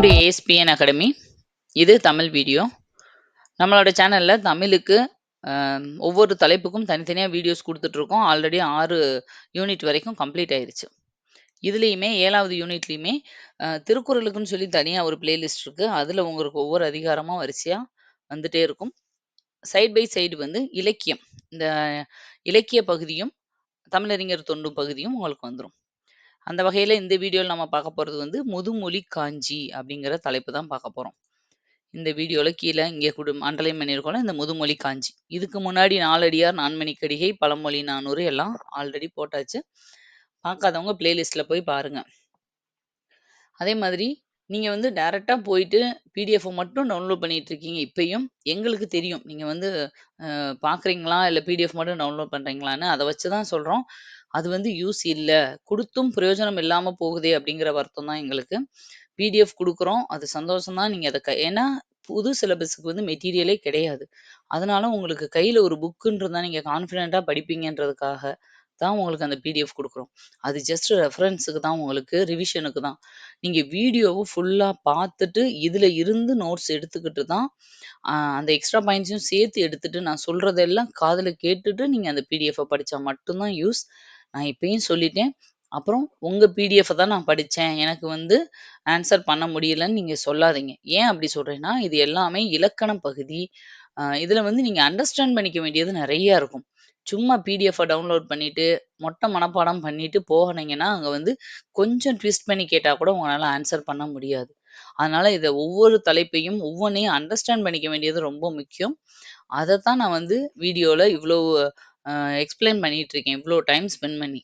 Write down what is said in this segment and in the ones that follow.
Welcome to ASPN academy இது Tamil video. நம்மளோட சேனலில் தமிழுக்கு ஒவ்வொரு தலைப்புக்கும் தனித்தனியாக வீடியோஸ் கொடுத்துட்ருக்கோம். ஆல்ரெடி ஆறு யூனிட் வரைக்கும் கம்ப்ளீட் ஆயிடுச்சு இதுலேயுமே ஏழாவது யூனிட்லேயுமே திருக்குறளுக்குன்னு சொல்லி தனியாக ஒரு பிளேலிஸ்ட் இருக்குது அதில் உங்களுக்கு ஒவ்வொரு அதிகாரமாக வரிசையாக வந்துட்டே இருக்கும். சைட் பை சைடு வந்து இலக்கியம். இந்த இலக்கிய பகுதியும் தமிழறிஞர் தொண்டு பகுதியும் உங்களுக்கு வந்துடும் அந்த வகையில இந்த வீடியோல நம்ம பார்க்க போறது வந்து முதுமொழி காஞ்சி அப்படிங்கிற தலைப்பு தான் பார்க்க போறோம். இந்த வீடியோல கீழ இங்கே குடு அண்டர்லைன் பண்ணியிருக்கோம்ல இந்த முதுமொழி காஞ்சி. இதுக்கு முன்னாடி நாலடியார், நான்மணிக்கடிகை, பழமொழி நானூறு எல்லாம் ஆல்ரெடி போட்டாச்சு. பார்க்காதவங்க பிளேலிஸ்ட்ல போய் பாருங்க. அதே மாதிரி நீங்க வந்து டைரெக்டாக போயிட்டு பிடிஎஃப் மட்டும் டவுன்லோட் பண்ணிட்டு இருக்கீங்க இப்பயும். எங்களுக்கு தெரியும். நீங்க வந்து பார்க்குறீங்களா? இல்ல பிடிஎஃப் மட்டும் டவுன்லோட் பண்றீங்களான்னு அத வச்சு தான் சொல்றோம். அது வந்து யூஸ் இல்ல. குடுத்தும் பிரயோஜனம் இல்லாம போகுதே அப்படிங்கிற வருத்தம் தான் எங்களுக்கு. பிடிஎஃப் குடுக்குறோம். அது சந்தோஷம் தான். நீங்க அத க ஏன்னா புது சிலபஸ்க்கு வந்து மெட்டீரியலே கிடையாது. அதனால உங்களுக்கு கையில ஒரு புக்குன்னு இருந்தா நீங்க கான்ஃபிடென்ட்டா படிப்பீங்கன்றதுக்காக தான் உங்களுக்கு அந்த பிடிஎஃப் குடுக்குறோம். அது ஜஸ்ட் ரெஃபரன்ஸுக்கு தான் உங்களுக்கு, ரிவிஷனுக்கு தான். நீங்க வீடியோவ ஃபுல்லா பார்த்துட்டு, இதுல இருந்து நோட்ஸ் எடுத்துக்கிட்டு தான், அ அந்த எக்ஸ்ட்ரா பாயிண்ட்ஸையும் சேர்த்து எடுத்துட்டு, நான் சொல்றதெல்லாம் காதுல கேட்டுட்டு நீங்க அந்த பிடிஎஃப்ப படிச்சா மட்டும் தான் யூஸ். நான் இப்பயும் சொல்லிட்டேன். அப்புறம் உங்க பிடிஎஃப்பை தான் நான் படித்தேன் எனக்கு வந்து ஆன்சர் பண்ண முடியலன்னு நீங்க சொல்லாதீங்க. ஏன் அப்படி சொல்றேன்னா, இது எல்லாமே இலக்கண பகுதி. இதில் வந்து நீங்கள் அண்டர்ஸ்டாண்ட் பண்ணிக்க வேண்டியது நிறையா இருக்கும். சும்மா பிடிஎஃபை டவுன்லோட் பண்ணிட்டு, மொட்டை மனப்பாடம் பண்ணிட்டு போனீங்கன்னா, அங்கே வந்து கொஞ்சம் ட்விஸ்ட் பண்ணி கேட்டால் கூட உங்களால் ஆன்சர் பண்ண முடியாது. அதனால இதை ஒவ்வொரு தலைப்பையும் ஒவ்வொன்றையும் அண்டர்ஸ்டாண்ட் பண்ணிக்க வேண்டியது ரொம்ப முக்கியம். அதத்தான் நான் வந்து வீடியோவில் இவ்வளோ எக்ஸ்பிளைன் பண்ணிட்டு இருக்கேன். இவ்வளோ டைம் ஸ்பெண்ட் பண்ணி.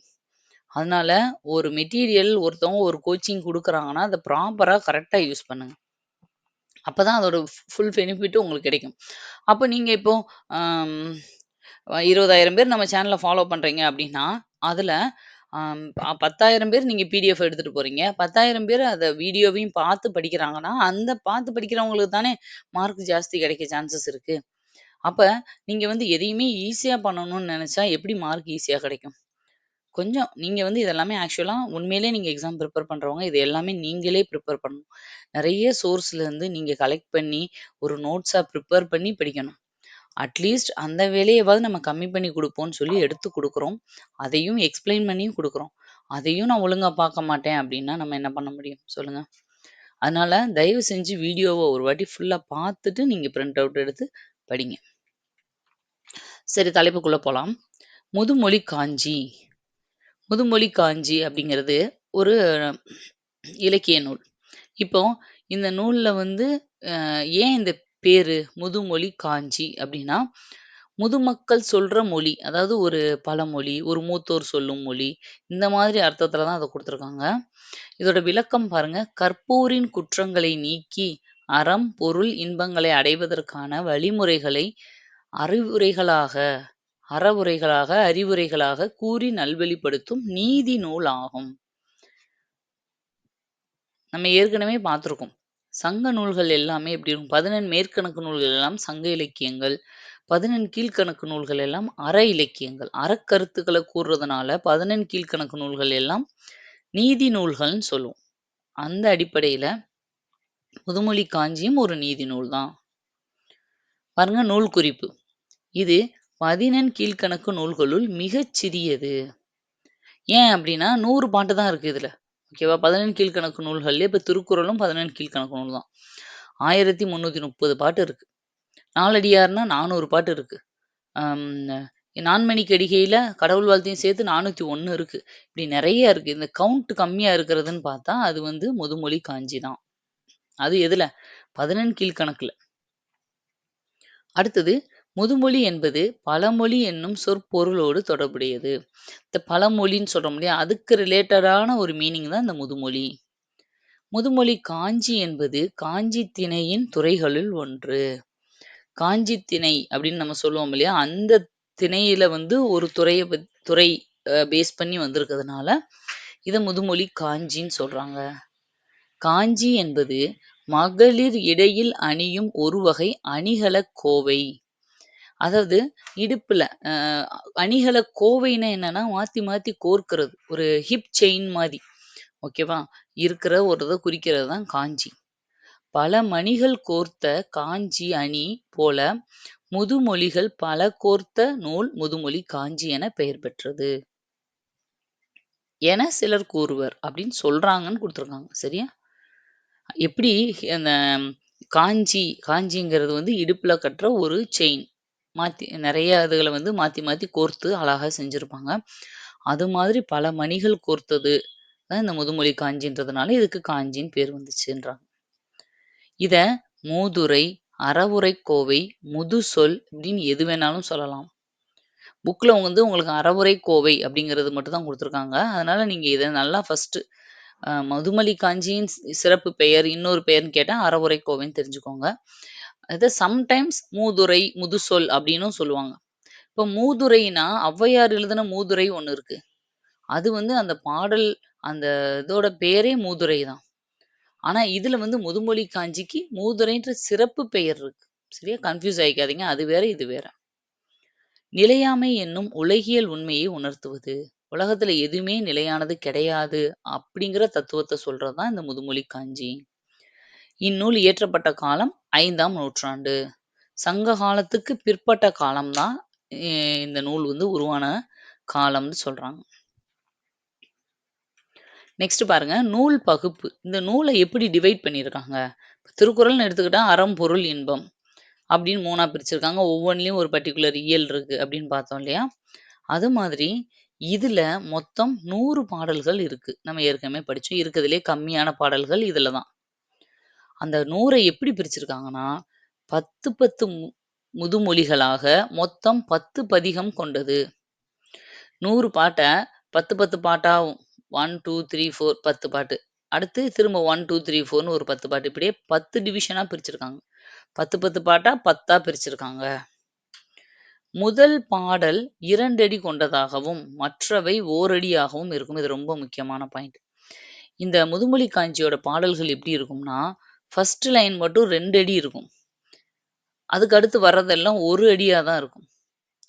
அதனால ஒரு மெட்டீரியல் ஒருத்தவங்க ஒரு கோச்சிங் கொடுக்குறாங்கன்னா அதை ப்ராப்பராக கரெக்டாக யூஸ் பண்ணுங்க. அப்போதான் அதோட ஃபுல் பெனிஃபிட்டும் உங்களுக்கு கிடைக்கும். அப்போ நீங்க இப்போ இருபதாயிரம் பேர் நம்ம சேனலை ஃபாலோ பண்றீங்க அப்படின்னா, அதுல பத்தாயிரம் பேர் நீங்க பிடிஎஃப் எடுத்துட்டு போறீங்க. 10,000 பேர் அதை வீடியோவையும் பார்த்து படிக்கிறாங்கன்னா, அந்த பார்த்து படிக்கிறவங்களுக்கு தானே மார்க் ஜாஸ்தி கிடைக்க சான்சஸ் இருக்கு. அப்ப நீங்க வந்து எதையுமே ஈஸியா பண்ணணும்னு நினச்சா எப்படி மார்க் ஈஸியா கிடைக்கும்? கொஞ்சம் நீங்க வந்து இதெல்லாமே ஆக்சுவலா உண்மையிலே நீங்க எக்ஸாம் ப்ரிப்பேர் பண்றவங்க, இது எல்லாமே நீங்களே ப்ரிப்பேர் பண்ணணும். நெறைய சோர்ஸ்ல இருந்து நீங்க கலெக்ட் பண்ணி, ஒரு நோட்ஸா ப்ரிப்பேர் பண்ணி படிக்கணும். அட்லீஸ்ட் அந்த வேலையவாவது நம்ம கம்மி பண்ணி குடுப்போம்ன்னு சொல்லி எடுத்து குடுக்குறோம். அதையும் எக்ஸ்ப்ளைன் பண்ணியும் குடுக்குறோம். அதையும் நான் ஒழுங்கா பார்க்க மாட்டேன் அப்படின்னா, நம்ம என்ன பண்ண முடியும்? சொல்லுங்க. அதனால தயவு செஞ்சு வீடியோவ ஒரு வாட்டி ஃபுல்லா பார்த்துட்டு நீங்க பிரிண்ட் அவுட் எடுத்து படிங்க. சரி தலைப்புக்குள்ள போலாம். முதுமொழி காஞ்சி. முதுமொழி காஞ்சி அப்படிங்கிறது ஒரு இலக்கிய நூல். இப்போ இந்த நூலில் வந்து ஏன் இந்த பேர் முதுமொழி காஞ்சி அப்படின்னா, முதுமக்கள் சொல்ற மொழி. அதாவது ஒரு பழமொழி, ஒரு மூத்தோர் சொல்லும் மொழி. இந்த மாதிரி அர்த்தத்தில் தான் அத கொடுத்துருக்காங்க இதோட விளக்கம் பாருங்க. கற்போரின் குற்றங்களை நீக்கி, அறம், பொருள், இன்பங்களை அடைவதற்கான வழிமுறைகளை அறிவுரைகளாக அறவுரைகளாக, அறிவுரைகளாக கூறி நல்வழிப்படுத்தும் நீதி நூல் ஆகும். நம்ம ஏற்கனவே பார்த்துருக்கோம். சங்க நூல்கள் எல்லாமே எப்படி இருக்கும்? 11 மேற்கணக்கு நூல்கள் எல்லாம் சங்க இலக்கியங்கள். 11 கீழ்க்கணக்கு நூல்கள் எல்லாம் அற இலக்கியங்கள். அறக்கருத்துக்களை கூறுறதுனால 11 கீழ்க்கணக்கு நூல்கள் எல்லாம் நீதி நூல்கள்னு சொல்லுவோம். அந்த அடிப்படையில முதுமொழி காஞ்சியும் ஒரு நீதி நூல் தான். பாருங்க நூல் குறிப்பு. இது 11 கீழ்க்கணக்கு நூல்களுள் மிகச் சிறியது. ஏன் அப்படின்னா நூறு பாட்டு தான் இருக்குது இதில் ஓகேவா? பதினெண் கீழ்கணக்கு நூல்கள்லேயே இப்போ திருக்குறளும் பதினெண் கீழ்கணக்கு நூல் தான். 1330 பாட்டு இருக்குது நாலடியார்னா 400 பாட்டு இருக்குது அம் நான்மணிக்கடிகையில கடவுள் வாழ்த்தையும் சேர்த்து நானூற்றி ஒன்று இருக்குது இப்படி நிறைய இருக்குது இந்த கவுண்ட் கம்மியாக இருக்கிறதுன்னு பார்த்தா, அது வந்து முதுமொழி காஞ்சி தான். அது எதில் பதினெண் கீழ்கணக்கில் அடுத்தது முதுமொழி என்பது பழமொழி என்னும் சொற்பொருளோடு தொடர்புடையது. இந்த பழமொழின்னு சொல்றோம் இல்லையா? அதுக்கு ரிலேட்டடான ஒரு மீனிங் தான் இந்த முதுமொழி. முதுமொழி காஞ்சி என்பது காஞ்சி திணையின் துறைகளுள் ஒன்று. காஞ்சி திணை அப்படின்னு நம்ம சொல்லுவோம் இல்லையா? அந்த திணையில வந்து ஒரு துறையை துறை பேஸ் பண்ணி வந்திருக்கிறதுனால, இத முதுமொழி காஞ்சின்னு சொல்றாங்க. காஞ்சி என்பது மகளிர் இடையில் அணியும் ஒரு வகை அணிகலக் கோவை. அதாவது இடுப்புல அ அணிகலக் கோவைன்னா என்னன்னா, மாத்தி மாத்தி கோர்க்கிறது. ஒரு ஹிப் செயின் மாதிரி ஓகேவா? இருக்கிற ஒரு இதை குறிக்கிறது தான் காஞ்சி. பல மணிகள் கோர்த்த காஞ்சி அணி போல முதுமொழிகள் பல கோர்த்த நூல் முதுமொழி காஞ்சி என பெயர் பெற்றது. என சிலர் கூறுவர் அப்படின்னு சொல்றாங்கன்னு கொடுத்துருக்காங்க சரியா? எப்படி அந்த காஞ்சி காஞ்சிங்கிறது வந்து இடுப்புல கட்டுற ஒரு செயின். மாத்தி நிறைய இதுகளை வந்து மாத்தி மாத்தி கோர்த்து அழகா செஞ்சுருப்பாங்க அது மாதிரி பல மணிகள் கோர்த்தது தான் இந்த முதுமொழி காஞ்சின்றதுனால இதுக்கு காஞ்சின்னு பேர் வந்துச்சுன்றாங்க. இதை மூதுரை, அறவுரை கோவை, முதுசொல் அப்படின்னு எது வேணாலும் சொல்லலாம். புக்ல வந்து உங்களுக்கு அறவுரை கோவை அப்படிங்கிறது மட்டும் தான் கொடுத்துருக்காங்க அதனால நீங்க இதை நல்லா ஃபஸ்ட்டு மதுமலி காஞ்சியின் சிறப்பு பெயர், இன்னொரு பெயர்னு கேட்டா அறவுரை கோவைன்னு தெரிஞ்சுக்கோங்க. அது சம்டைம்ஸ் மூதுரை, முதுசொல் அப்படின்னும் சொல்லுவாங்க. இப்ப மூதுரைனா ஔவையார் எழுதின மூதுரை ஒன்று இருக்கு. அது வந்து அந்த பாடல் அந்த இதோட பேரே மூதுரை தான். ஆனா இதுல வந்து முதுமொழி காஞ்சிக்கு மூதுரைன்ற சிறப்பு பெயர் இருக்கு. சரியா? கன்ஃப்யூஸ் ஆயிக்காதீங்க. அது வேற, இது வேற. நிலையாமை என்னும் உலகியல் உண்மையை உணர்த்துவது. உலகத்துல எதுவுமே நிலையானது கிடையாது அப்படிங்கிற தத்துவத்தை சொல்றது தான் இந்த முதுமொழி காஞ்சி. இந்நூல் இயற்றப்பட்ட காலம் ஐந்தாம் நூற்றாண்டு. சங்க காலத்துக்கு பிற்பட்ட காலம் தான் இந்த நூல் வந்து உருவான காலம்னு சொல்றாங்க. நெக்ஸ்ட் பாருங்க நூல் பகுப்பு. இந்த நூல எப்படி டிவைட் பண்ணியிருக்காங்க? திருக்குறள்னு எடுத்துக்கிட்டா அறம், பொருள், இன்பம் அப்படின்னு மூணா பிரிச்சிருக்காங்க. ஒவ்வொன்றிலையும் ஒரு பர்டிகுலர் இயல் இருக்கு அப்படின்னு பார்த்தோம் இல்லையா? அது மாதிரி இதுல மொத்தம் 100 பாடல்கள் இருக்கு. நம்ம ஏற்கனவே படிச்சோம். இருக்கறதுலயே கம்மியான பாடல்கள் இதுல தான். அந்த 100 எப்படி பிரிச்சிருக்காங்கன்னா, 10, 10 மு முதுமொழிகளாக மொத்தம் 10 பதிகம் கொண்டது. 100 பாட்ட 10, 10 பாட்டா 1, 2, 3, 4 10 பாட்டு. அடுத்து திரும்ப 1, 2, 3, 4ன்னு ஒரு 10 பாட்டு. இப்படியே 10 டிவிஷனா பிரிச்சிருக்காங்க. 10, 10 பாட்டா 10ஆ பிரிச்சிருக்காங்க. முதல் பாடல் 2 அடி கொண்டதாகவும், மற்றவை ஓரடியாகவும் இருக்கும். இது ரொம்ப முக்கியமான பாயிண்ட். இந்த முதுமொழி காஞ்சியோட பாடல்கள் எப்படி இருக்கும்னா, ஃபர்ஸ்ட் லைன் மட்டும் 2 அடி இருக்கும். அதுக்கு அடுத்து வர்றதெல்லாம் ஒரு அடியாக தான் இருக்கும்.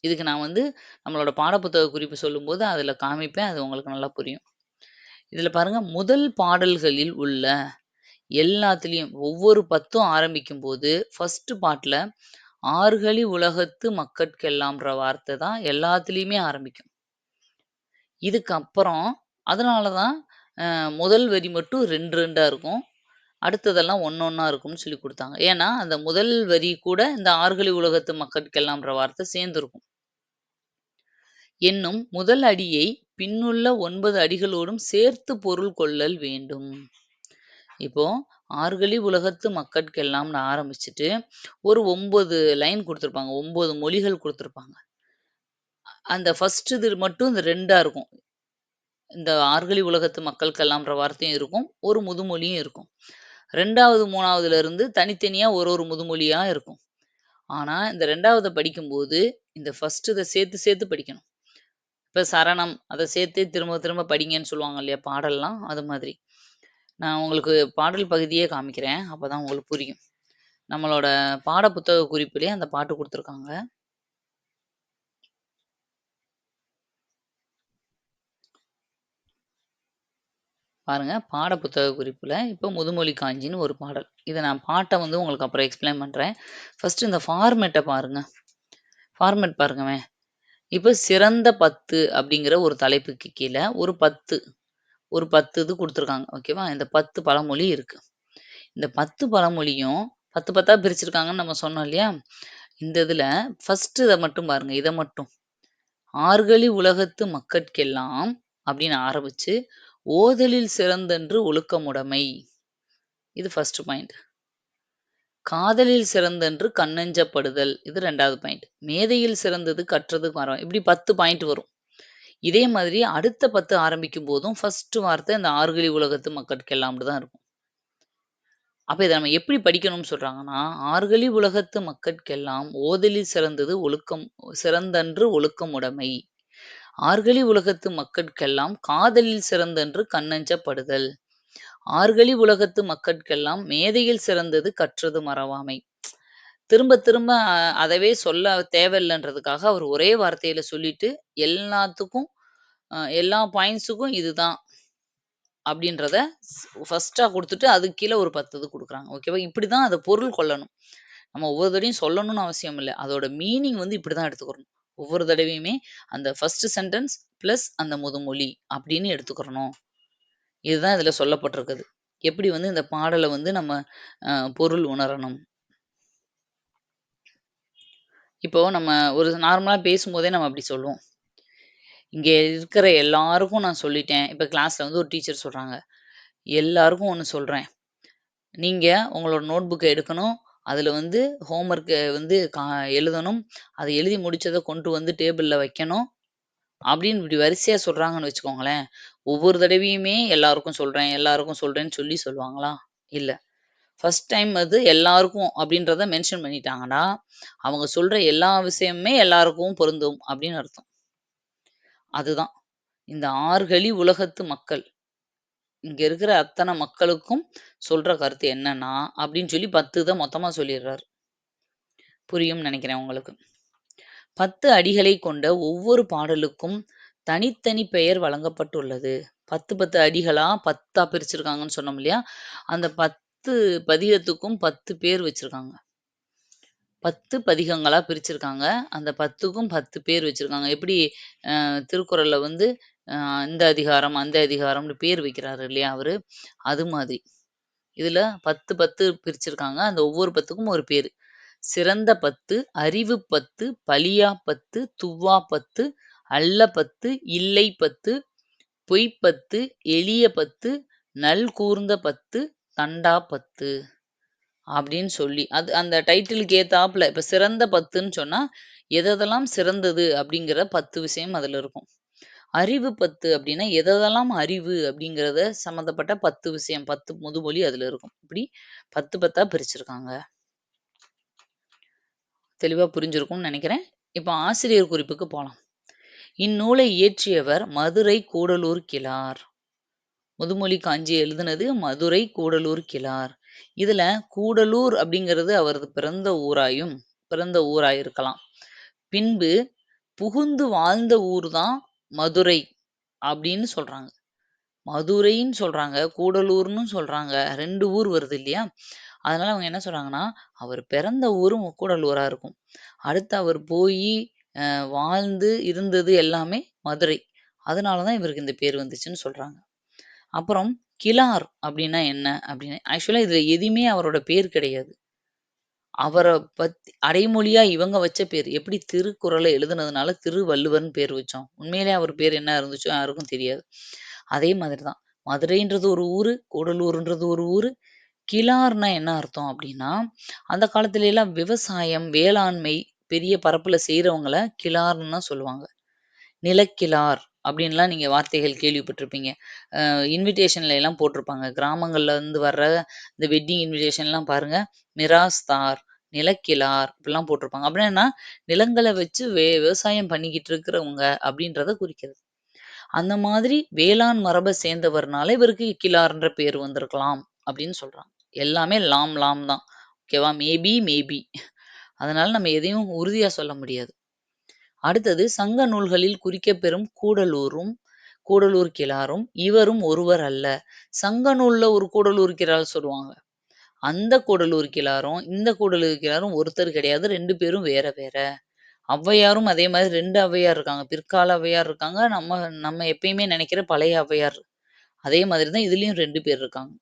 இதுக்கு நான் வந்து நம்மளோட பாடப்புத்தக குறிப்பு சொல்லும்போது அதுல காமிப்பேன். அது உங்களுக்கு நல்லா புரியும். இதுல பாருங்க முதல் பாடல்களில் உள்ள எல்லாத்துலயும் ஒவ்வொரு பத்தும் ஆரம்பிக்கும் போது ஃபஸ்ட்டு பாட்டில் "ஆர்கலி உலகத்து மக்கட்கெல்லாம்ன்ற" வார்த்தை தான் எல்லாத்துலேயுமே ஆரம்பிக்கும். இதுக்கப்புறம் அதனால தான் முதல் வரி மட்டும் 2, 2ஆ இருக்கும். அடுத்ததெல்லாம் ஒண்ணொண்ணா இருக்கும்னு சொல்லிக் கொடுத்தாங்க ஏன்னா, அந்த முதல் வரி கூட இந்த "ஆர்கலி உலகத்து மக்கட்கெல்லாம்ன்ற" வார்த்தை சேர்ந்துருக்கும் என்னும் முதல் அடியை பின்னுள்ள ஒன்பது அடிகளோடும் சேர்த்து பொருள் கொள்ளல் வேண்டும். இப்போ "ஆர்கலி உலகத்து மக்கட்கெல்லாம்னு ஆரம்பிச்சுட்டு, ஒரு ஒன்பது லைன் கொடுத்துருப்பாங்க ஒம்பது மொழிகள் கொடுத்துருப்பாங்க அந்த ஃபர்ஸ்ட் இது மட்டும் இந்த ரெண்டாக இருக்கும். இந்த "ஆர்கலி உலகத்து மக்களுக்கெல்லாம்ன்ற" வார்த்தையும் இருக்கும். ஒரு முதுமொழியும் இருக்கும். 2வது, 3வதுல இருந்து தனித்தனியா ஒரு ஒரு முதுமொழியா இருக்கும். ஆனா, இந்த ரெண்டாவதை படிக்கும்போது, இந்த ஃபர்ஸ்ட் இதை சேர்த்து சேர்த்து படிக்கணும். இப்ப சரணம் அதை சேர்த்தே திரும்ப திரும்ப படிங்கன்னு சொல்லுவாங்க இல்லையா? பாடல்லாம் அது மாதிரி. நான் உங்களுக்கு பாடல் பகுதியே காமிக்கிறேன். அப்பதான் உங்களுக்கு புரியும். நம்மளோட பாட புத்தக குறிப்பிலே அந்த பாட்டு குடுத்துருக்காங்க. பாருங்க, பாட புத்தக குறிப்புல இப்போ முதுமொழி காஞ்சின்னு ஒரு பாடல். இதை நான் பாட்டை வந்து உங்களுக்கு அப்புறம் எக்ஸ்பிளைன் பண்றேன். ஃபர்ஸ்ட் இந்த ஃபார்மேட்ட பாருங்க. ஃபார்மேட் பாருங்கவே இப்போ "சிறந்த 10" அப்படிங்கிற ஒரு தலைப்புக்கு கீழ ஒரு 10 ஒரு 10 இது குடுத்துருக்காங்க. ஓகேவா? இந்த 10 பழமொழி இருக்கு. இந்த 10 பழமொழியும் 10 10ஆ பிரிச்சிருக்காங்கன்னு நம்ம சொன்னோம் இல்லையா? இந்த இதுல ஃபர்ஸ்ட் இத மட்டும் பாருங்க. இத மட்டும். "ஆர்கலி உலகத்து மக்கட்கெல்லாம்" அப்படின்னு ஆரம்பிச்சு, "ஓதலில் சிறந்தென்று ஒழுக்கமுடைமை" இது ஃபர்ஸ்ட் பாயிண்ட். "காதலில் சிறந்தென்று கண்ணஞ்சப்படுதல்" இது 2வது பாயிண்ட். "மேதையில் சிறந்தது கற்றது இப்படி 10 பாயிண்ட் வரும். இதே மாதிரி அடுத்த 10 ஆரம்பிக்கும் போதும் ஃபர்ஸ்ட் வார்த்தை இந்த "ஆர்கலி உலகத்து மக்கட்கெல்லாம்ன்னு" தான் இருக்கும். அப்ப இதை நம்ம எப்படி படிக்கணும்னு சொல்றாங்கன்னா, "ஆர்கலி உலகத்து மக்கட்கெல்லாம் ஓதலில் சிறந்தது ஒழுக்கம் சிறந்தன்று ஒழுக்கம் உடைமை ஆர்கலி உலகத்து மக்கட்கெல்லாம் காதலில் சிறந்தன்று கண்ணஞ்சப்படுதல். ஆர்கலி உலகத்து மக்கட்கெல்லாம் மேதையில் சிறந்தது கற்றது மறவாமை." திரும்ப திரும்ப அதவே சொல்ல தேவையில்லன்றதுக்காக அவர் ஒரே வார்த்தையில சொல்லிட்டு, எல்லாத்துக்கும் அ எல்லா பாயிண்ட்ஸுக்கும் இதுதான். அப்படின்றத ஃபர்ஸ்ட்டா குடுத்துட்டு, அதுக்கு கீழ ஒரு 10 இது குடுக்குறாங்க. ஓகேவா? இப்படிதான் அத பொருள் கொள்ளணும். நம்ம ஒவ்வொரு தடவையும் சொல்லணும்னு அவசியம் இல்ல. அதோட மீனிங் வந்து இப்படிதான் எடுத்துக்கிறணும். ஒவ்வொரு தடவையுமே அந்த ஃபர்ஸ்ட் சென்டென்ஸ் பிளஸ் அந்த முதுமொழி அப்படின்னு எடுத்துக்கிறணும். இதுதான் இதுல சொல்லப்பட்டிருக்குது. எப்படி வந்து இந்த பாடல வந்து நம்ம அ பொருள் உணரணும். இப்போ நம்ம ஒரு நார்மலா பேசும்போதே நம்ம அப்படி சொல்லுவோம். இங்க இருக்கிற எல்லாருக்கும் நான் சொல்லிட்டேன். இப்ப கிளாஸ்ல வந்து ஒரு டீச்சர் சொல்றாங்க. எல்லாருக்கும் ஒண்ணு சொல்றேன். நீங்க உங்களோட நோட் புக்க எடுக்கணும். அதுல வந்து ஹோம்ஒர்க்கை வந்து கா எழுதணும். அத எழுதி முடிச்சத கொண்டு வந்து டேபிள்ல வைக்கணும். அப்படின்னு இப்படி வரிசையா சொல்றாங்கன்னு வச்சுக்கோங்களேன். ஒவ்வொரு தடவையுமே எல்லாருக்கும் சொல்றேன், எல்லாருக்கும் சொல்றேன்னு சொல்லி சொல்லுவாங்களா? இல்ல. ஃபர்ஸ்ட் டைம் அது எல்லாருக்கும் அப்படின்றத மென்ஷன் பண்ணிட்டாங்கன்னா, அவங்க சொல்ற எல்லா விஷயமுமே எல்லாருக்கும் பொருந்தும் அப்படின்னு அர்த்தம். அதுதான். இந்த ஆறுகளி உலகத்து மக்கள். இங்க இருக்கிற அத்தனை மக்களுக்கும் சொல்ற கருத்து என்னன்னா, அப்படின்னு சொல்லி பத்து தான் மொத்தமா சொல்லிடுறாரு. புரியும்னு நினைக்கிறேன் உங்களுக்கு. பத்து அடிகளை கொண்ட ஒவ்வொரு பாடலுக்கும் தனித்தனி பெயர் வழங்கப்பட்டுள்ளது. 10, 10 அடிகளா 10ஆ பிரிச்சிருக்காங்கன்னு சொன்னோம் இல்லையா? அந்த பத் 10 பதிகத்துக்கும் 10 பேர் வச்சிருக்காங்க. 10 பதிகங்களா பிரிச்சிருக்காங்க. அந்த 10க்கும் 10 பேர் வச்சிருக்காங்க. எப்படி அ திருக்குறள்ல வந்து அ இந்த அதிகாரம், அந்த அதிகாரம்னு பேர் வைக்கிறாரு இல்லையா அவரு? அது மாதிரி. இதுல 10, 10 பிரிச்சிருக்காங்க. அந்த ஒவ்வொரு 10க்கும் ஒரு பேரு. சிறந்த 10, அறிவு 10, பலியா 10, துவா 10, அல்ல 10, இல்லை 10, பொய் 10, எளிய 10, நல் கூர்ந்த 10, தண்டா 10 அப்படின்னு சொல்லி அது அந்த டைட்டிலுக்கு ஏத்தாப்புல இப்ப சிறந்த 10ன்னு சொன்னா, எதெதெல்லாம் சிறந்தது அப்படிங்கிற 10 விஷயம் அதுல இருக்கும். அறிவு 10 அப்படின்னா, எதெல்லாம் அறிவு அப்படிங்கிறத சம்மந்தப்பட்ட 10 விஷயம், 10 முதுமொழி அதுல இருக்கும். இப்படி 10, 10ஆ பிரிச்சிருக்காங்க. தெளிவா புரிஞ்சிருக்கும்னு நினைக்கிறேன் இப்ப ஆசிரியர் குறிப்புக்கு போலாம். இந்நூலை இயற்றியவர் மதுரை கூடலூர் கிழார். முதுமொழி காஞ்சி எழுதுனது மதுரை கூடலூர் கிழார். இதுல கூடலூர் அப்படிங்கிறது அவரது பிறந்த ஊராயும் பிறந்த ஊராயிருக்கலாம் பின்பு புகுந்து வாழ்ந்த ஊர் தான் மதுரை அப்படின்னு சொல்றாங்க. மதுரைன்னு சொல்றாங்க, கூடலூர்னு சொல்றாங்க. ரெண்டு ஊர் வருது இல்லையா? அதனால அவங்க என்ன சொல்றாங்கன்னா, அவர் பிறந்த ஊரும் கூடலூரா இருக்கும். அடுத்து அவர் போய் வாழ்ந்து இருந்தது எல்லாமே மதுரை. அதனால தான் இவருக்கு இந்த பேர் வந்துச்சுன்னு சொல்றாங்க. அப்புறம் கிலார் அப்படின்னா என்ன? அப்படின்னு ஆக்சுவலா இதில் எதுவுமே அவரோட பேர் கிடையாது. அவரை பத்தி அடைமொழியா இவங்க வச்ச பேர் எப்படி திருக்குறளை எழுதுனதுனால திருவள்ளுவர்னு பேர் வச்சோம். உண்மையிலே அவர் பேர் என்ன இருந்துச்சோ யாருக்கும் தெரியாது. அதே மாதிரி தான். மதுரைன்றது ஒரு ஊர் கூடலூர்ன்றது ஒரு ஊர் கிழார்னா என்ன அர்த்தம் அப்படின்னா, அந்த காலத்துல எல்லாம் விவசாயம், வேளாண்மை பெரிய பரப்புல செய்யறவங்கள கிழார்ன்னு தான் சொல்லுவாங்க. நிலக்கிழார் அப்படின்லாம் நீங்க வார்த்தைகள் கேள்விப்பட்டிருப்பீங்க. அ இன்விடேஷன்ல எல்லாம் போட்டிருப்பாங்க. கிராமங்கள்ல இருந்து வர்ற இந்த வெட்டிங் இன்விடேஷன்லாம் பாருங்க. மிராஸ்தார், நிலக்கிழார் இப்படிலாம் போட்டிருப்பாங்க. அப்படின்னா நிலங்களை வச்சு வே விவசாயம் பண்ணிக்கிட்டு இருக்கிறவங்க அப்படின்றத குறிக்கிறது. அந்த மாதிரி வேளாண் மரபை சேர்ந்தவர்னால இவருக்கு கிழார்ன்ற பேர் வந்திருக்கலாம் அப்படின்னு சொல்றாங்க. எல்லாமே லாம் லாம் தான். ஓகேவா? Maybe, maybe. அதனால நம்ம எதையும் உறுதியா சொல்ல முடியாது. அடுத்தது சங்க நூல்களில் குறிக்கப்பெறும் கூடலூரும், கூடலூர் கிழாரும் இவரும் ஒருவர் அல்ல. சங்க நூல்ல ஒரு கூடலூர் கிழார் சொல்லுவாங்க. அந்த கூடலூர் கிழாரும், இந்த கூடலூர் கிழாரும் ஒருத்தர் கிடையாது. ரெண்டு பேரும் வேற வேற. ஔவையாரும் அதே மாதிரி ரெண்டு ஔவையார் இருக்காங்க. பிற்கால ஔவையார் இருக்காங்க. நம்ம நம்ம எப்பயுமே நினைக்கிற பழைய ஔவையார். அதே மாதிரி தான் இதுலயும் ரெண்டு பேர் இருக்காங்க.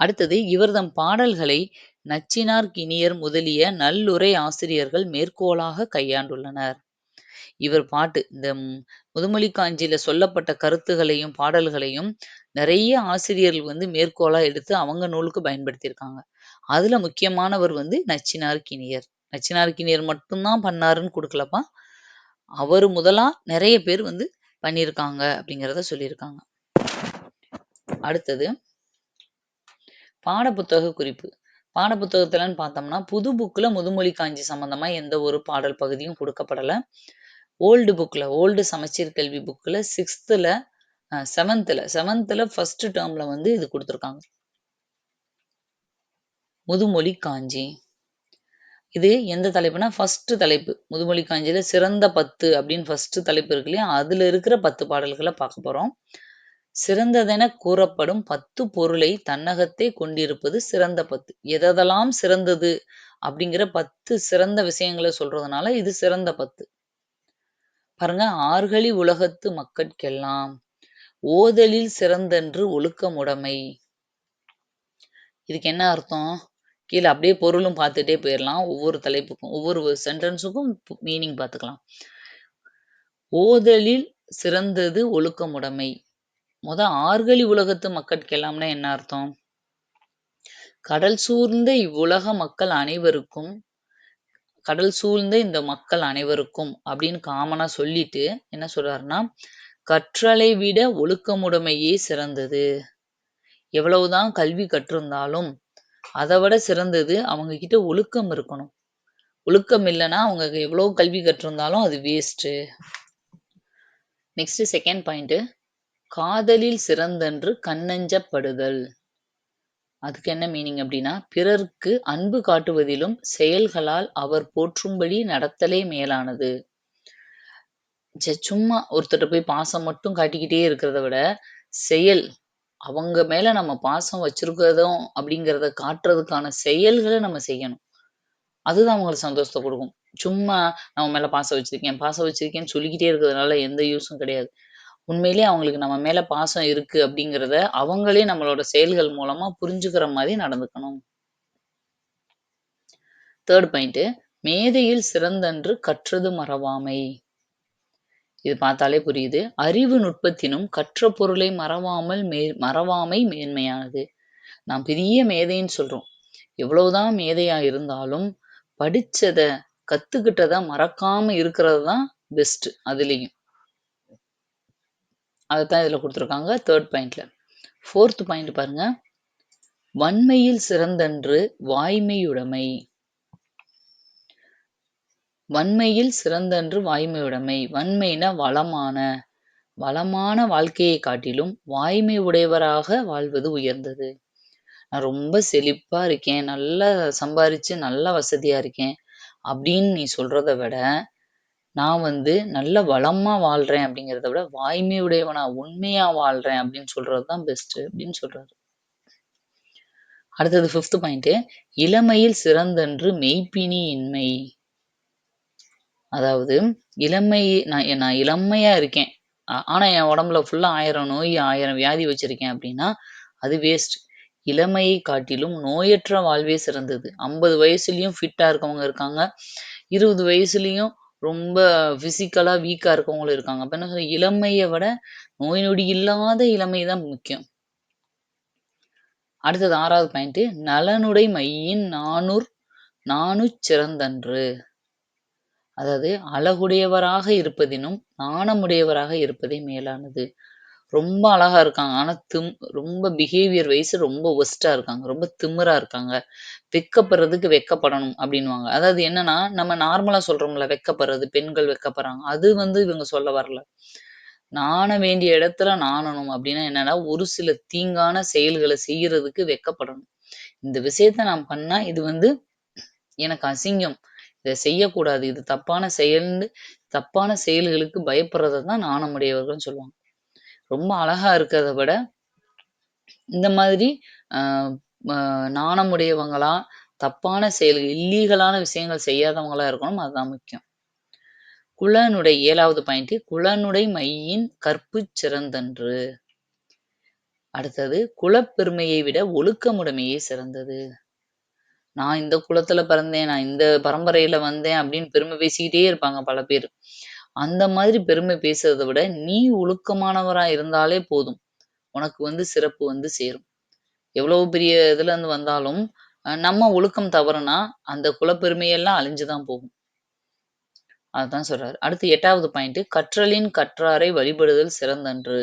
அடுத்தது இவர்தம் பாடல்களை நச்சினார், கினியர் முதலிய நல்லுரை ஆசிரியர்கள் மேற்கோளாக கையாண்டுள்ளனர். இவர் பாட்டு இந்த முதுமொழி காஞ்சியில சொல்லப்பட்ட கருத்துகளையும், பாடல்களையும் நிறைய ஆசிரியர்கள் வந்து மேற்கோளா எடுத்து அவங்க நூலுக்கு பயன்படுத்தியிருக்காங்க. அதுல முக்கியமானவர் வந்து நச்சினார், கினியர். நச்சினார், கினியர் மட்டும் தான் பண்ணாருன்னு கொடுக்கலப்பா அவர் முதலா நிறைய பேர் வந்து பண்ணியிருக்காங்க அப்படிங்கிறத சொல்லியிருக்காங்க. அடுத்தது பாடப்புத்தக குறிப்பு. பாடப்புத்தகத்துலன்னு பார்த்தோம்னா, புது புக்ல முதுமொழி காஞ்சி சம்மந்தமாக எந்த ஒரு பாடல் பகுதியும் கொடுக்கப்படலை ஓல்டு புக்ல ஓல்டு சமச்சீர் கல்வி புக்ல 6த்துல அ 7த்துல 7த்துல ஃபர்ஸ்ட் வந்து இது குடுத்துருக்காங்க. முதுமொழி காஞ்சி. இது எந்த தலைப்புனா, ஃபர்ஸ்ட் தலைப்பு. முதுமொழி காஞ்சியில சிறந்த 10 அப்படின்னு ஃபஸ்ட்டு தலைப்பு இருக்கு இல்லையா? அதுல இருக்கிற 10 பாடல்கள பார்க்க போறோம். சிறந்ததெனக் கூறப்படும் பத்து பொருளை தன்னகத்தே கொண்டிருப்பது சிறந்த பத்து. எதெதெல்லாம் சிறந்தது அப்படிங்கிற பத்து சிறந்த விஷயங்களை சொல்றதுனால இது சிறந்த பத்து. பாருங்க ஆர்கழி உலகத்து மக்கட்கெல்லாம் ஓதலில் சிறந்தன்று ஒழுக்கமுடைமை. இதுக்கு என்ன அர்த்தம்? கீழ அப்படியே பொருளும் பார்த்துட்டே போயிடலாம் ஒவ்வொரு தலைப்புக்கும், ஒவ்வொரு சென்டென்ஸுக்கும் மீனிங் பார்த்துக்கலாம். ஓதலில் சிறந்தது ஒழுக்கமுடைமை. மொத ஆர்கழி உலகத்து மக்கட்கெல்லாம்னா என்ன அர்த்தம்? கடல் சூழ்ந்த இவ்வுலக மக்கள் அனைவருக்கும் கடல் சூழ்ந்த இந்த மக்கள் அனைவருக்கும் அப்படின்னு காமனா சொல்லிட்டு என்ன சொல்றாருன்னா கற்றலை விட ஒழுக்கமுடைமையே சிறந்தது. எவ்வளவுதான் கல்வி கற்றிருந்தாலும் அதை விட சிறந்தது அவங்க கிட்ட ஒழுக்கம் இருக்கணும். ஒழுக்கம் இல்லைன்னா அவங்க எவ்வளவு கல்வி கற்றிருந்தாலும் அது வேஸ்ட்டு நெக்ஸ்ட் செகண்ட் பாயிண்ட் காதலில் சிறந்தன்று கண்ணஞ்சப்படுதல். அதுக்கு என்ன மீனிங் அப்படின்னா பிறர்க்கு அன்பு காட்டுவதிலும் செயல்களால் அவர் போற்றும்படி நடத்தலே மேலானது. சும்மா ஒருத்தர்ட்ட போய் பாசம் மட்டும் காட்டிக்கிட்டே இருக்கிறத விட செயல் அவங்க மேல நம்ம பாசம் வச்சிருக்கிறதும் அப்படிங்கிறத காட்டுறதுக்கான செயல்களை நம்ம செய்யணும். அதுதான் அவங்களுக்கு சந்தோஷத்தை கொடுக்கும். சும்மா நம்ம மேல பாசம் வச்சிருக்கேன் பாசம் வச்சிருக்கேன்னு சொல்லிக்கிட்டே இருக்கிறதுனால எந்த யூஸும் கிடையாது. உண்மையிலேயே அவங்களுக்கு நம்ம மேல பாசம் இருக்கு அப்படிங்கிறத அவங்களே நம்மளோட செயல்கள் மூலமா புரிஞ்சுக்கிற மாதிரி நடந்துக்கணும். தேர்ட் பாயிண்ட் மேதையில் சிறந்தன்று கற்றது மறவாமை. இது பார்த்தாலே புரியுது. அறிவு நுட்பத்தினும் கற்ற பொருளை மறவாமல் மே மறவாமை மேன்மையானது. நாம் பெரிய மேதைன்னு சொல்றோம். எவ்வளவுதான் மேதையா இருந்தாலும் படிச்சத கத்துக்கிட்டத மறக்காம இருக்கிறது தான் பெஸ்ட் அதுலேயும். அதுதான் இதில் கொடுத்துருக்காங்க தேர்ட் பாயிண்ட்ல ஃபோர்த் பாயிண்ட் பாருங்க. வன்மையில் சிறந்தன்று வாய்மையுடைமை. வன்மையில் சிறந்தன்று வாய்மையுடைமை. வன்மைனா வளமான. வளமான வாழ்க்கையை காட்டிலும் வாய்மை உடையவராக வாழ்வது உயர்ந்தது. நான் ரொம்ப செழிப்பா இருக்கேன் நல்லா சம்பாரிச்சு நல்லா வசதியா இருக்கேன் அப்படின்னு நீ சொல்றதை விட நான் வந்து நல்ல வளமா வாழ்றேன் அப்படிங்கிறத விட வாய்மை உண்மையாக உண்மையா வாழ்றேன் அப்படின்னு சொல்றதுதான் பெஸ்ட் அப்படின்னு சொல்றாரு. அடுத்தது ஃபிஃப்த் பாயிண்ட் இளமையில் சிறந்தன்று மெய்ப்பினி இன்மை. அதாவது இளமை நான் நான் இளமையா இருக்கேன். ஆனா என் உடம்புல ஃபுல்லா ஆயிரம் நோய் ஆயிரம் வியாதி வச்சிருக்கேன் அப்படின்னா அது வேஸ்ட் இளமையை காட்டிலும் நோயற்ற வாழ்வே சிறந்தது. ஐம்பது வயசுலயும் ஃபிட்டா இருக்கவங்க இருக்காங்க. இருபது வயசுலயும் ரொம்ப பிசிக்கலா வீக்கா இருக்கவங்களும் இருக்காங்க. அப்போ என்ன இளமையை விட நோய் நொடி இல்லாத இளமை தான் முக்கியம். அடுத்தது ஆறாவது பாயிண்ட் நலனுடை மையின் நானூர் நானு சிறந்தன்று. அதாவது அழகுடையவராக இருப்பதினும் நாணமுடையவராக இருப்பதே மேலானது. ரொம்ப அழகா இருக்காங்க. ஆனா திம் ரொம்ப பிஹேவியர் வைஸ் ரொம்ப ஒஸ்டா இருக்காங்க. ரொம்ப திமிரா இருக்காங்க. வெக்கப்படுறதுக்கு வெக்கப்படணும் அப்படின்வாங்க அதாவது என்னன்னா நம்ம நார்மலா சொல்றோம்ல வெக்கப்படுறது பெண்கள் வெக்கப்படுறாங்க. அது வந்து இவங்க சொல்ல வரல. நாண வேண்டிய இடத்துல நாணணும் அப்படின்னா என்னன்னா ஒரு சில தீங்கான செயல்களை செய்யறதுக்கு வெக்கப்படணும். இந்த விஷயத்த நான் பண்ணா இது வந்து எனக்கு அசிங்கம். இதை செய்யக்கூடாது. இது தப்பான செயல்னு தப்பான செயல்களுக்கு பயப்படுறதை தான் நாணமுடையவர்கள்னு சொல்லுவாங்க. ரொம்ப அழகா இருக்கிறத விட இந்த மாதிரி ஆஹ் நாணமுடையவங்களா தப்பான செயல்கள் இல்லீகலான விஷயங்கள் செய்யாதவங்களா இருக்கணும் அதுதான் முக்கியம். குளனுடை ஏழாவது பாயிண்ட் குளனுடை மையின் கற்பு சிறந்தன்று. அடுத்தது குலப்பெருமையை விட ஒழுக்கமுடைமையே சிறந்தது. நான் இந்த குலத்துல பிறந்தேன் நான் இந்த பரம்பரையில வந்தேன் அப்படின்னு பெருமை பேசிக்கிட்டே இருப்பாங்க பல பேர். அந்த மாதிரி பெருமை பேசுறதை விட நீ ஒழுக்கமானவரா இருந்தாலே போதும். உனக்கு வந்து சிறப்பு வந்து சேரும். எவ்வளவு பெரிய இதுல இருந்து வந்தாலும் நம்ம ஒழுக்கம் தவறுனா அந்த குலப்பெருமையெல்லாம் அழிஞ்சுதான் போகும். அதுதான் சொல்றாரு. அடுத்து எட்டாவது பாயிண்ட் கற்றலின் கற்றாரை வழிபடுதல் சிறந்தன்று.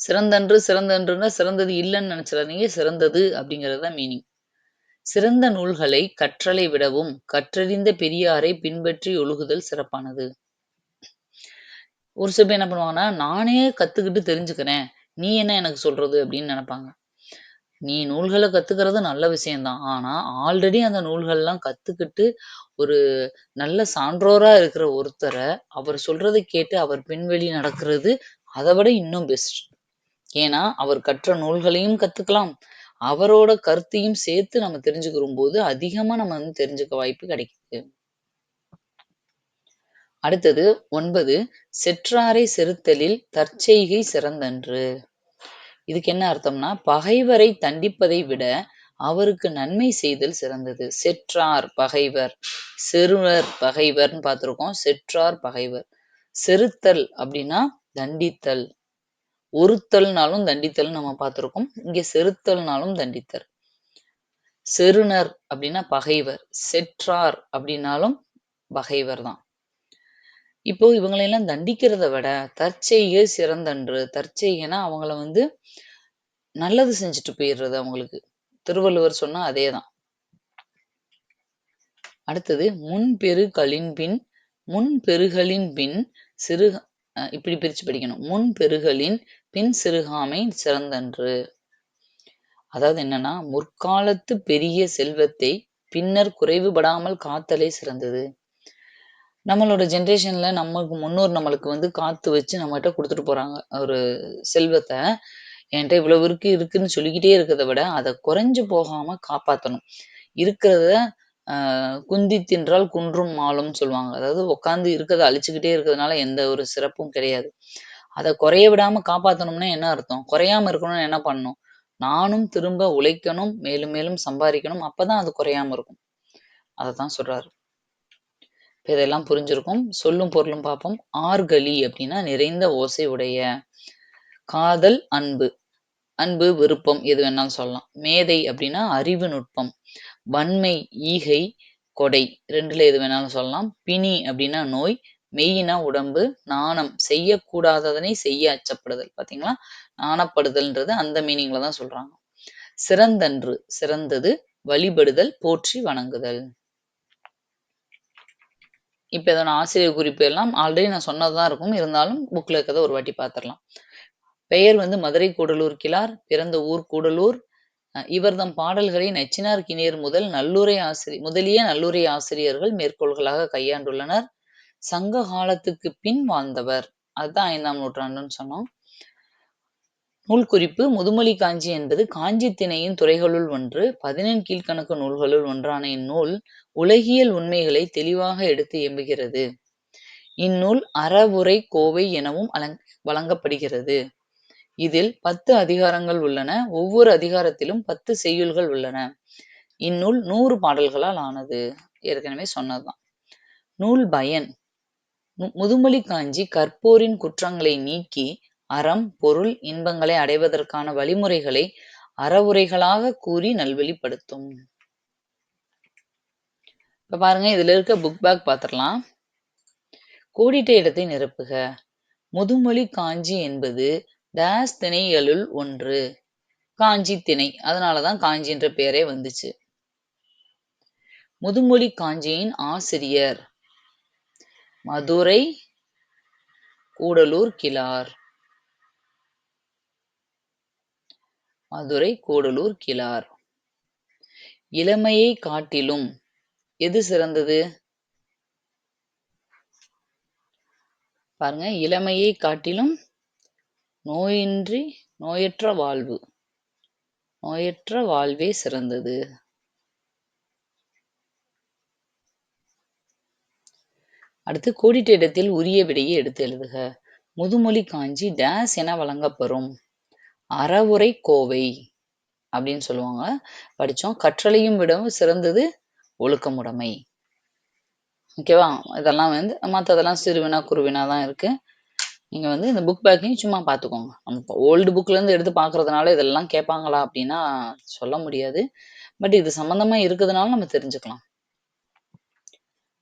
சிறந்தன்று சிறந்தன்றுன்னா சிறந்தது இல்லைன்னு நினைச்சிடாதீங்க. சிறந்தது அப்படிங்கிறது தான் மீனிங் சிறந்த நூல்களை கற்றலை விடவும் கற்றறிந்த பெரியாரை பின்பற்றி ஒழுகுதல் சிறப்பானது. ஒரு சில பேர் என்ன பண்ணுவாங்கன்னா நானே கத்துக்கிட்டு தெரிஞ்சுக்கிறேன். நீ என்ன எனக்கு சொல்றது? அப்படின்னு நினைப்பாங்க. நீ நூல்கள கத்துக்கிறது நல்ல விஷயம்தான். ஆனா, ஆல்ரெடி அந்த நூல்கள்லாம் கத்துக்கிட்டு, ஒரு நல்ல சான்றோரா இருக்கிற ஒருத்தர, அவர் சொல்றத கேட்டு அவர் பின்வழி நடக்கிறது, அத விட இன்னும் பெஸ்ட். ஏன்னா, அவர் கற்ற நூல்களையும் கத்துக்கலாம். அவரோட கருத்தையும் சேர்த்து நம்ம தெரிஞ்சுக்கிறம்போது, அதிகமா நம்ம வந்து தெரிஞ்சுக்க வாய்ப்பு கிடைக்குது. அடுத்தது ஒன்பது செற்றாரை செருத்தலில் தற்செய்கை சிறந்தன்று. இதுக்கு என்ன அர்த்தம்னா, பகைவரை தண்டிப்பதை விட அவருக்கு நன்மை செய்தல் சிறந்தது. செற்றார் பகைவர், செருவர் பகைவர்ன்னு பார்த்திருக்கோம். செற்றார் பகைவர். செருத்தல் அப்படின்னா தண்டித்தல். ஒருத்தல்னாலும் தண்டித்தல் நம்ம பார்த்துருக்கோம் இங்க செருத்தல்னாலும் தண்டித்தல். செருணர் அப்படின்னா பகைவர். செற்றார் அப்படின்னாலும் பகைவர் தான். இப்போ இவங்களையெல்லாம் தண்டிக்கிறத விட தற்செய்கை சிறந்தன்று. தற்செய்கைன்னா அவங்கள வந்து நல்லது செஞ்சுட்டு போயிடுறது அவங்களுக்கு. திருவள்ளுவர் சொன்ன அதேதான். அடுத்தது முன்பெருகலின் பின் முன்பெருகலின் பின் சிறு இப்படி பிரிச்சு படிக்கணும். முன்பெருகலின் பின் சிறுகாமை சிறந்தன்று. அதாவது என்னன்னா, முற்காலத்து பெரிய செல்வத்தை பின்னர் குறைவுபடாமல் காத்தலே சிறந்தது. நம்மளோட ஜெனரேஷன்ல நமக்கு முன்னோர் நம்மளுக்கு வந்து காத்து வச்சு நம்மகிட்ட குடுத்துட்டு போறாங்க. ஒரு செல்வத்தை என்கிட்ட இவ்வளவு இருக்கு, இருக்குன்னு சொல்லிக்கிட்டே இருக்கிறத விட, அதை குறைஞ்சு போகாம காப்பாத்தணும். இருக்கிறத குந்தி தின்றால் குன்றும் மாலும் சொல்லுவாங்க. அதாவது உட்கார்ந்து இருக்கிறத அழிச்சுக்கிட்டே இருக்கிறதுனால எந்த ஒரு சிறப்பும் கிடையாது. அதை குறைய விடாம காப்பாத்தணும்னா என்ன அர்த்தம்? குறையாம இருக்கணும்னா என்ன பண்ணணும்? நானும் திரும்ப உழைக்கணும், மேலும் மேலும் சம்பாதிக்கணும் அப்பதான் அது குறையாம இருக்கும். அதைத்தான் சொல்றாரு. இதெல்லாம் புரிஞ்சிருக்கும். சொல்லும் பொருளும் பார்ப்போம். ஆர்கலி அப்படின்னா நிறைந்த ஓசை உடைய. காதல், அன்பு. அன்பு, விருப்பம் எது வேணாலும் சொல்லலாம். மேதை அப்படின்னா அறிவு நுட்பம். வன்மை, ஈகை, கொடை ரெண்டுல எது வேணாலும் சொல்லலாம். பிணி அப்படின்னா நோய். மெய்னா உடம்பு. நாணம் செய்யக்கூடாததனை செய்ய அச்சப்படுதல். பார்த்தீங்களா? நாணப்படுதல்ன்றது அந்த மீனிங்ல தான் சொல்றாங்க. சிறந்தன்று சிறந்தது. வழிபடுதல், போற்றி வணங்குதல். இப்ப இதோட ஆசிரியர் குறிப்பு எல்லாம் ஆல்ரெடி நான் சொன்னதுதான் இருக்கும். இருந்தாலும் புக்ல இருக்கிறத ஒரு வாட்டி பார்த்துரலாம். பெயர் வந்து மதுரை கூடலூர் கிளார் பிறந்த ஊர் கூடலூர். அ இவர்தம் பாடல்களை நச்சினார் கிணியர் முதல் நல்லுரை ஆசிரியர் முதலிய நல்லுரை ஆசிரியர்கள் மேற்கோள்களாக கையாண்டுள்ளனர். சங்க காலத்துக்கு பின் வாழ்ந்தவர். அதுதான் ஐந்தாம் நூற்றாண்டுன்னு சொன்னோம். நூல் குறிப்பு முதுமொழி காஞ்சி என்பது காஞ்சி திணையின் துறைகளுள் ஒன்று. 15 கீழ்க்கணக்கு நூல்களுள் ஒன்றான இந்நூல் உலகியல் உண்மைகளை தெளிவாக எடுத்து எம்புகிறது. இந்நூல் அறவுரை கோவை எனவும் அலங் வழங்கப்படுகிறது. இதில் 10 அதிகாரங்கள் உள்ளன. ஒவ்வொரு அதிகாரத்திலும் 10 செய்யுள்கள் உள்ளன. இந்நூல் நூறு பாடல்களால் ஆனது. ஏற்கனவே சொன்னதுதான். நூல் பயன் முதுமொழி காஞ்சி கற்போரின் குற்றங்களை நீக்கி, அறம், பொருள், இன்பங்களை அடைவதற்கான வழிமுறைகளை அறவுரைகளாகக் கூறி நல்வழிப்படுத்தும். இப்ப பாருங்க இதுல இருக்க புக் பேக் பாத்திரலாம். கோடிட்ட இடத்தை நிரப்புக. முதுமொழி காஞ்சி என்பது டேஸ் திணைகளுள் ஒன்று. காஞ்சி திணை. அதனாலதான் காஞ்சின்ற பெயரே வந்துச்சு. முதுமொழி காஞ்சியின் ஆசிரியர் மதுரை கூடலூர் கிழார். மதுரை கூடலூர் கிழார். இளமையைக் காட்டிலும் எது சிறந்தது? பாருங்க இளமையைக் காட்டிலும் நோயின்றி நோயற்ற வாழ்வு. நோயற்ற வாழ்வே சிறந்தது. அடுத்து கோடிட்ட இடத்தில் உரிய விடையை எடுத்து எழுதுக. முதுமொழி காஞ்சி டேஸ் என வழங்கப்பெறும். அறவுரை கோவை அப்படின்னு சொல்லுவாங்க. படிச்சோம். கற்றலையும் விடவும் சிறந்தது ஒழுக்கமுடைமை. ஓகேவா? இதெல்லாம் வந்து மற்றதெல்லாம் சிறுவினா, குருவினா தான் இருக்கு. நீங்கள் வந்து இந்த புக் பேக்கையும் சும்மா பார்த்துக்கோங்க. நம்ம ஓல்டு புக்ல இருந்து எடுத்து பார்க்கறதுனால இதெல்லாம் கேட்பாங்களா அப்படின்னா சொல்ல முடியாது. பட் இது சம்மந்தமாக இருக்கிறதுனால நம்ம தெரிஞ்சுக்கலாம்.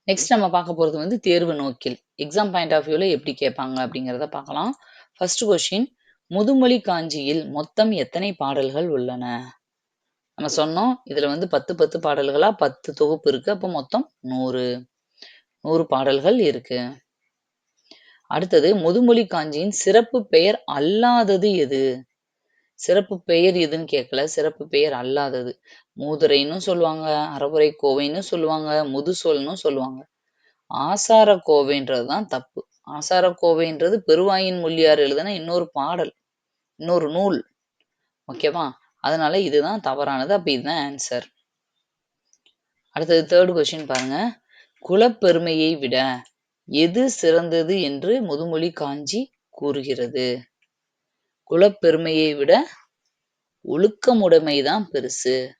நெக்ஸ்ட் நம்ம பார்க்க போறது வந்து தேர்வு நோக்கில். எக்ஸாம் பாயிண்ட் ஆஃப் வியூல எப்படி கேட்பாங்க அப்படிங்கிறத பார்க்கலாம். ஃபர்ஸ்ட் கொஸ்டின் முதுமொழி காஞ்சியில் மொத்தம் எத்தனை பாடல்கள் உள்ளன? நம்ம சொன்னோம். இதுல வந்து 10, 10 பாடல்களா 10 தொகுப்பு இருக்கு. அப்ப மொத்தம் நூறு நூறு பாடல்கள் இருக்கு. அடுத்தது முதுமொழி காஞ்சியின் சிறப்பு பெயர் அல்லாதது எது? சிறப்பு பெயர் எதுன்னு கேட்கல. சிறப்பு பெயர் அல்லாதது. மூதுரைன்னு சொல்லுவாங்க, அறவுரை கோவைன்னு சொல்லுவாங்க, முதுசொல்னும் சொல்லுவாங்க. ஆசார கோவைன்றது தான் தப்பு. ஆசார கோவைன்றது பெருவாயின் மொழியார் எழுதுன இன்னொரு பாடல். இன்னொரு நூல். ஓகேவா? அதனால இதுதான் தவறானது. அப்ப இதுதான் ஆன்சர். அடுத்தது தேர்ட் கொஸ்டின் பாருங்க. குலப்பெருமையை விட எது சிறந்தது என்று முதுமொழி காஞ்சி கூறுகிறது? குலப்பெருமையை விட ஒழுக்கமுடைமை தான் பெருசு.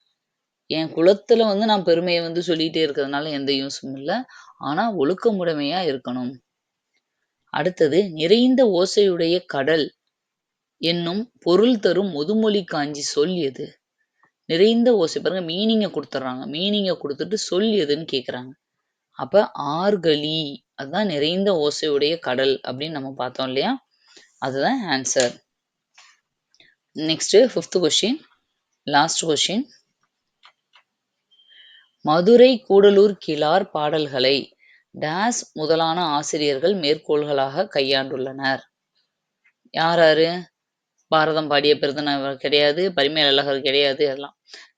என் குலத்துல வந்து நான் பெருமையை வந்து சொல்லிட்டே இருக்கிறதுனால எந்த யூஸும் இல்ல. ஆனா ஒழுக்கமுடைமையா இருக்கணும். அடுத்தது நிறைந்த ஓசையுடைய கடல் என்னும் பொருள் தரும் முதுமொழி காஞ்சி சொல் எது? நிறைந்த ஓசை பாருங்க மீனிங்க கொடுத்துட்றாங்க மீனிங்க குடுத்துட்டு சொல் எதுன்னு கேட்குறாங்க. அப்ப ஆர்கலி அதுதான் நிறைந்த ஓசையுடைய கடல் அப்படின்னு நம்ம பார்த்தோம் இல்லையா? அதுதான் answer. Next fifth question last question Madurai Kudalur Kizhar பாடல்களை டேஸ் முதலான ஆசிரியர்கள் மேற்கோள்களாக கையாண்டுள்ளனர். யாராரு? பாரதம் பாடிய பெருந்தலைவர் கிடையாது, பரிமேல் அழகர் கிடையாது எல்லாம்.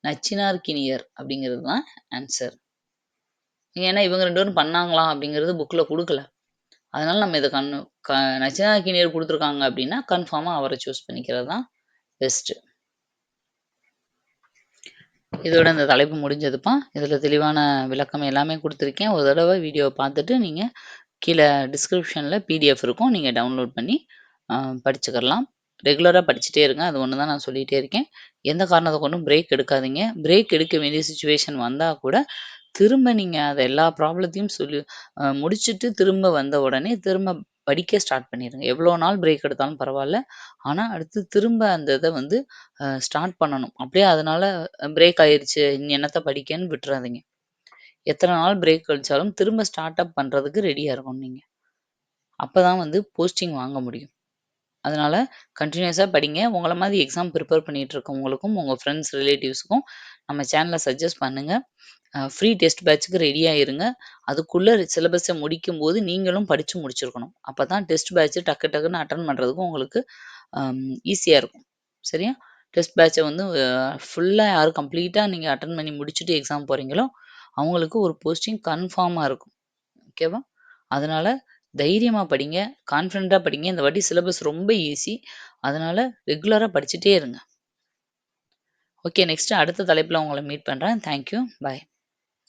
நச்சினார்க்கினியர் அப்படிங்கிறது தான் ஆன்சர். ஏன்னா இவங்க ரெண்டு பேரும் பண்ணாங்களா அப்படிங்கிறது புக்ல குடுக்கல. அதனால நம்ம இதை கண் க நச்சினார்க்கினியர் குடுத்துருக்காங்க அப்படின்னா, கன்ஃபார்மா அவரை சூஸ் பண்ணிக்கிறது தான் பெஸ்ட். இதோட இந்த தலைப்பு முடிஞ்சதுப்பா. இதில் தெளிவான விளக்கம் எல்லாமே கொடுத்துருக்கேன் ஒரு தடவை வீடியோவை பார்த்துட்டு நீங்கள் கீழே டிஸ்கிரிப்ஷனில் பிடிஎஃப் இருக்கும். நீங்கள் டவுன்லோட் பண்ணி படிச்சுக்கலாம் ரெகுலராக படிச்சுட்டே இருங்க. அது ஒன்று தான் நான் சொல்லிகிட்டே இருக்கேன். எந்த காரணத்தை கொண்டும் பிரேக் எடுக்காதீங்க. பிரேக் எடுக்க வேண்டிய சுச்சுவேஷன் வந்தால் கூட, திரும்ப நீங்கள் அதை எல்லா ப்ராப்ளத்தையும் சொல்லி முடிச்சுட்டு திரும்ப வந்த உடனே திரும்ப படிக்க ஸ்டார்ட் பண்ணிடுங்க எவ்வளோ நாள் பிரேக் எடுத்தாலும் பரவாயில்ல ஆனால் அடுத்து திரும்ப அந்த இதை வந்து ஸ்டார்ட் பண்ணணும். அப்படியே அதனால பிரேக் ஆயிருச்சு. நீ என்னத்தை படிக்கன்னு விட்டுறாதீங்க. எத்தனை நாள் பிரேக் கழிச்சாலும் திரும்ப ஸ்டார்ட் அப் பண்ணுறதுக்கு ரெடியாக இருக்கணும் அப்போ தான் வந்து போஸ்டிங் வாங்க முடியும். அதனால கண்டினியூஸாக படிங்க. உங்களை மாதிரி எக்ஸாம் ப்ரிப்பேர் பண்ணிகிட்டு இருக்கவங்களுக்கும், உங்கள் ஃப்ரெண்ட்ஸ், ரிலேட்டிவ்ஸ்க்கும் நம்ம சேனலை சஜஸ்ட் பண்ணுங்கள் ஃப்ரீ டெஸ்ட் பேட்ச்சுக்கு ரெடியா இருங்க. சிலபஸை சிலபஸ முடிக்கும்போது நீங்களும் படித்து முடிச்சிருக்கணும். அப்போ தான் டெஸ்ட் பேட்ச் டக்கு டக்குன்னு அட்டன் பண்ணுறதுக்கும் உங்களுக்கு ஈஸியாக இருக்கும். சரியா? டெஸ்ட் பேட்சை வந்து ஃபுல்லாக யார் கம்ப்ளீட்டாக நீங்கள் அட்டன் பண்ணி முடிச்சுட்டு எக்ஸாம் போகிறீங்களோ அவங்களுக்கு ஒரு போஸ்டிங் கன்ஃபார்மாக இருக்கும். ஓகேவா? அதனால் தைரியமாக படிங்க. கான்ஃபிடெண்ட்டாக படிங்க. இந்த வாட்டி சிலபஸ் ரொம்ப ஈஸி. அதனால் ரெகுலராக படிச்சுட்டே இருங்க. ஓகே நெக்ஸ்ட் அடுத்த தலைப்பில் உங்களை மீட் பண்ணுறேன் தேங்க் யூ. பாய்.